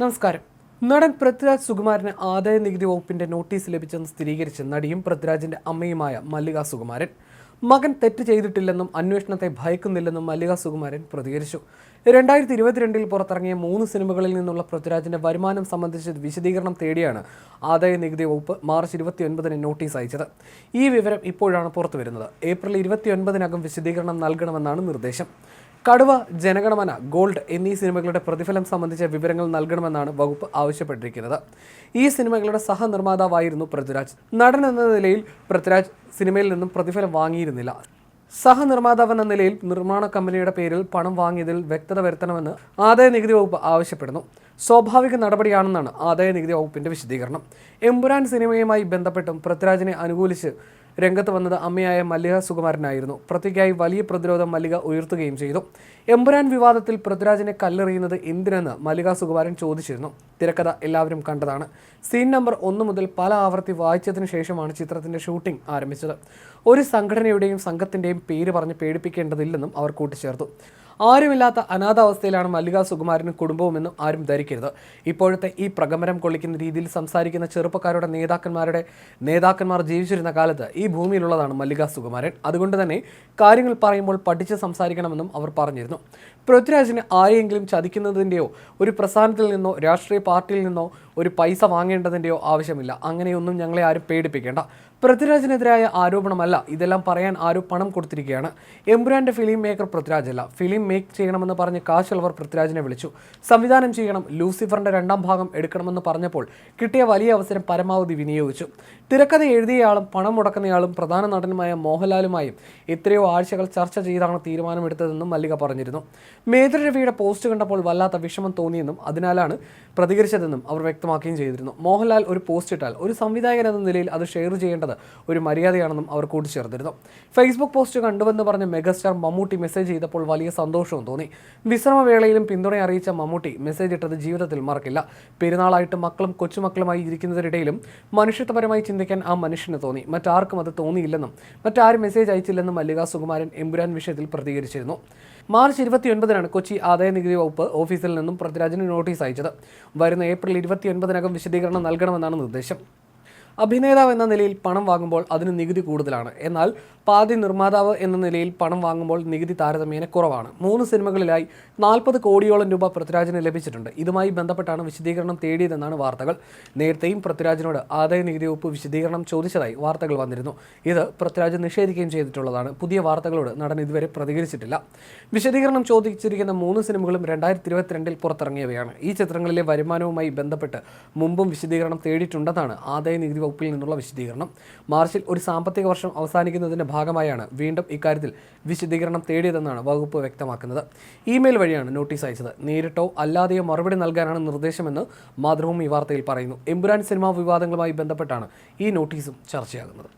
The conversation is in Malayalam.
നമസ്കാരം. നടൻ പൃഥ്വിരാജ് സുകുമാരന് ആദായ നികുതി വകുപ്പിന്റെ നോട്ടീസ് ലഭിച്ചെന്ന് സ്ഥിരീകരിച്ച നടിയും പൃഥ്വിരാജിന്റെ അമ്മയുമായ മല്ലിക സുകുമാരൻ. മകൻ തെറ്റ് ചെയ്തിട്ടില്ലെന്നും അന്വേഷണത്തെ ഭയക്കുന്നില്ലെന്നും മല്ലിക സുകുമാരൻ പ്രതികരിച്ചു. രണ്ടായിരത്തി ഇരുപത്തിരണ്ടിൽ പുറത്തിറങ്ങിയ മൂന്ന് സിനിമകളിൽ നിന്നുള്ള പൃഥ്വിരാജിന്റെ വരുമാനം സംബന്ധിച്ച് വിശദീകരണം തേടിയാണ് ആദായ നികുതി വകുപ്പ് മാർച്ച് ഇരുപത്തിയൊൻപതിന് നോട്ടീസ് അയച്ചത്. ഈ വിവരം ഇപ്പോഴാണ് പുറത്തുവരുന്നത് ഏപ്രിൽ ഇരുപത്തിയൊൻപതിനകം വിശദീകരണം നൽകണമെന്നാണ് നിർദ്ദേശം. കടുവ ജനഗണമന ഗോൾഡ് എന്നീ സിനിമകളുടെ പ്രതിഫലം സംബന്ധിച്ച വിവരങ്ങൾ നൽകണമെന്നാണ് വകുപ്പ് ആവശ്യപ്പെട്ടിരിക്കുന്നത്. ഈ സിനിമകളുടെ സഹനിർമ്മാതാവായിരുന്നു പൃഥ്വിരാജ്. നടൻ എന്ന നിലയിൽ പൃഥ്വിരാജ് സിനിമയിൽ നിന്നും പ്രതിഫലം വാങ്ങിയിരുന്നില്ല. സഹനിർമ്മാതാവ് എന്ന നിലയിൽ നിർമ്മാണ കമ്പനിയുടെ പേരിൽ പണം വാങ്ങിയതിൽ വ്യക്തത വരുത്തണമെന്ന് ആദായ നികുതി വകുപ്പ് ആവശ്യപ്പെടുന്നു. സ്വാഭാവിക നടപടിയാണെന്നാണ് ആദായ നികുതി വകുപ്പിന്റെ വിശദീകരണം. എമ്പുരാൻ സിനിമയുമായി ബന്ധപ്പെട്ടും പൃഥ്വിരാജിനെ അനുകൂലിച്ച് രംഗത്ത് വന്നത് അമ്മയായ മല്ലിക സുകുമാരനായിരുന്നു. പ്രതിക്കായി വലിയ പ്രതിരോധം മല്ലിക ഉയർത്തുകയും ചെയ്തു. എമ്പുരാൻ വിവാദത്തിൽ പൃഥ്വിരാജിനെ കല്ലെറിയുന്നത് എന്തിനെന്ന് മല്ലിക സുകുമാരൻ ചോദിച്ചിരുന്നു. തിരക്കഥ എല്ലാവരും കണ്ടതാണ്. സീൻ നമ്പർ ഒന്ന് മുതൽ പല ആവർത്തി വായിച്ചതിന് ശേഷമാണ് ചിത്രത്തിന്റെ ഷൂട്ടിംഗ് ആരംഭിച്ചത്. ഒരു സംഘടനയുടെയും സംഘത്തിന്റെയും പേര് പറഞ്ഞ് പേടിപ്പിക്കേണ്ടതില്ലെന്നും അവർ കൂട്ടിച്ചേർത്തു. ആരുമില്ലാത്ത അനാഥാവസ്ഥയിലാണ് മല്ലിക സുകുമാരനും കുടുംബവുമെന്നും ആരും ധരിക്കരുത്. ഇപ്പോഴത്തെ ഈ പ്രകമരം കൊള്ളിക്കുന്ന രീതിയിൽ സംസാരിക്കുന്ന ചെറുപ്പക്കാരുടെ നേതാക്കന്മാരുടെ നേതാക്കന്മാർ ജീവിച്ചിരുന്ന കാലത്ത് ഈ ഭൂമിയിലുള്ളതാണ് മല്ലിക സുകുമാരൻ. അതുകൊണ്ട് തന്നെ കാര്യങ്ങൾ പറയുമ്പോൾ പഠിച്ച് സംസാരിക്കണമെന്നും അവർ പറഞ്ഞിരുന്നു. പൃഥ്വിരാജിന് ആരെയെങ്കിലും ചതിക്കുന്നതിന്റെയോ ഒരു പ്രസ്ഥാനത്തിൽ നിന്നോ രാഷ്ട്രീയ പാർട്ടിയിൽ നിന്നോ ഒരു പൈസ വാങ്ങേണ്ടതിന്റെയോ ആവശ്യമില്ല. അങ്ങനെയൊന്നും ഞങ്ങളെ ആരും പേടിപ്പിക്കേണ്ട. പൃഥ്വിരാജിനെതിരായ ആരോപണമല്ല. ഇതെല്ലാം പറയാൻ ആരും പണം കൊടുത്തിരിക്കുകയാണ്. എംബുരാന്റെ ഫിലിം മേക്കർ പൃഥ്വിരാജല്ല. ഫിലിം മേക്ക് ചെയ്യണമെന്ന് പറഞ്ഞ് കാശുള്ളവർ പൃഥ്വിരാജിനെ വിളിച്ചു. സംവിധാനം ചെയ്യണം. ലൂസിഫറിന്റെ രണ്ടാം ഭാഗം എടുക്കണമെന്ന് പറഞ്ഞപ്പോൾ കിട്ടിയ വലിയ അവസരം പരമാവധി വിനിയോഗിച്ചു. തിരക്കഥ എഴുതിയയാളും പണം മുടക്കുന്നയാളും പ്രധാന നടനുമായ മോഹൻലാലുമായും എത്രയോ ആഴ്ചകൾ ചർച്ച ചെയ്താണ് തീരുമാനമെടുത്തതെന്നും മല്ലിക പറഞ്ഞിരുന്നു. മേധുരവിയുടെ പോസ്റ്റ് കണ്ടപ്പോൾ വല്ലാത്ത വിഷമം തോന്നിയെന്നും അതിനാലാണ് പ്രതികരിച്ചതെന്നും അവർ വ്യക്തമാക്കുകയും ചെയ്തിരുന്നു. മോഹൻലാൽ ഒരു പോസ്റ്റ് ഇട്ടാൽ ഒരു സംവിധായകൻ എന്ന നിലയിൽ അത് ഷെയർ ചെയ്യേണ്ടത് ഒരു മര്യാദയാണെന്നും അവർ കൂട്ടിച്ചേർത്തിരുന്നു. ഫേസ്ബുക്ക് പോസ്റ്റ് കണ്ടുവെന്ന് പറഞ്ഞ് മെഗാസ്റ്റാർ മമ്മൂട്ടി മെസ്സേജ് ചെയ്തപ്പോൾ വലിയ സന്തോഷവും തോന്നി. വിശ്രമവേളയിലും പിന്തുണ അറിയിച്ച മമ്മൂട്ടി മെസ്സേജ് ഇട്ടത് ജീവിതത്തിൽ മറക്കില്ല. പെരുന്നാളായിട്ട് മക്കളും കൊച്ചുമക്കളുമായി ഇരിക്കുന്നതിനിടയിലും മനുഷ്യത്വപരമായി ചിന്തിക്കാൻ ആ മനുഷ്യന് തോന്നി. മറ്റാർക്കും അത് തോന്നിയില്ലെന്നും മറ്റാരും മെസ്സേജ് അയച്ചില്ലെന്നും മല്ലിക സുകുമാരൻ എമ്പുരാൻ വിഷയത്തിൽ പ്രതികരിച്ചിരുന്നു. മാർച്ച് ഇരുപത്തിയൊൻപതിനാണ് കൊച്ചി ആദായ നികുതി വകുപ്പ് ഓഫീസിൽ നിന്നും പൃഥ്വിരാജിന് നോട്ടീസ് അയച്ചത്. വരുന്ന ഏപ്രിൽ ഇരുപത്തിയൊൻപതിനകം വിശദീകരണം നൽകണമെന്നാണ് നിർദ്ദേശം. അഭിനേതാവ് എന്ന നിലയിൽ പണം വാങ്ങുമ്പോൾ അതിന് നികുതി കൂടുതലാണ്. എന്നാൽ പാതി നിർമ്മാതാവ് എന്ന നിലയിൽ പണം വാങ്ങുമ്പോൾ നികുതി താരതമ്യേന കുറവാണ്. മൂന്ന് സിനിമകളിലായി നാൽപ്പത് കോടിയോളം രൂപ പൃഥ്വിരാജിന് ലഭിച്ചിട്ടുണ്ട്. ഇതുമായി ബന്ധപ്പെട്ടാണ് വിശദീകരണം തേടിയതെന്നാണ് വാർത്തകൾ. നേരത്തെയും പൃഥ്വിരാജിനോട് ആദായ നികുതി വകുപ്പ് വിശദീകരണം ചോദിച്ചതായി വാർത്തകൾ വന്നിരുന്നു. ഇത് പൃഥ്വിരാജ് നിഷേധിക്കുകയും ചെയ്തിട്ടുള്ളതാണ്. പുതിയ വാർത്തകളോട് നടൻ ഇതുവരെ പ്രതികരിച്ചിട്ടില്ല. വിശദീകരണം ചോദിച്ചിരിക്കുന്ന മൂന്ന് സിനിമകളും രണ്ടായിരത്തി ഇരുപത്തിരണ്ടിൽ പുറത്തിറങ്ങിയവയാണ്. ഈ ചിത്രങ്ങളിലെ വരുമാനവുമായി ബന്ധപ്പെട്ട് മുമ്പും വിശദീകരണം തേടിയിട്ടുണ്ടെന്നാണ് ആദായ നികുതി വകുപ്പിൽ നിന്നുള്ള വിശദീകരണം. മാർച്ചിൽ ഒരു സാമ്പത്തിക വർഷം അവസാനിക്കുന്നതിന്റെ ഭാഗമായാണ് വീണ്ടും ഇക്കാര്യത്തിൽ വിശദീകരണം തേടിയതെന്നാണ് വകുപ്പ് വ്യക്തമാക്കുന്നത്. ഇമെയിൽ വഴിയാണ് നോട്ടീസ് അയച്ചത്. നേരിട്ടോ അല്ലാതെയോ മറുപടി നൽകാനാണ് നിർദ്ദേശമെന്ന് മാതൃഭൂമി വാർത്തയിൽ പറയുന്നു. എമ്പുരാൻ സിനിമാ വിവാദങ്ങളുമായി ബന്ധപ്പെട്ടാണ് ഈ നോട്ടീസും ചർച്ചയാകുന്നത്.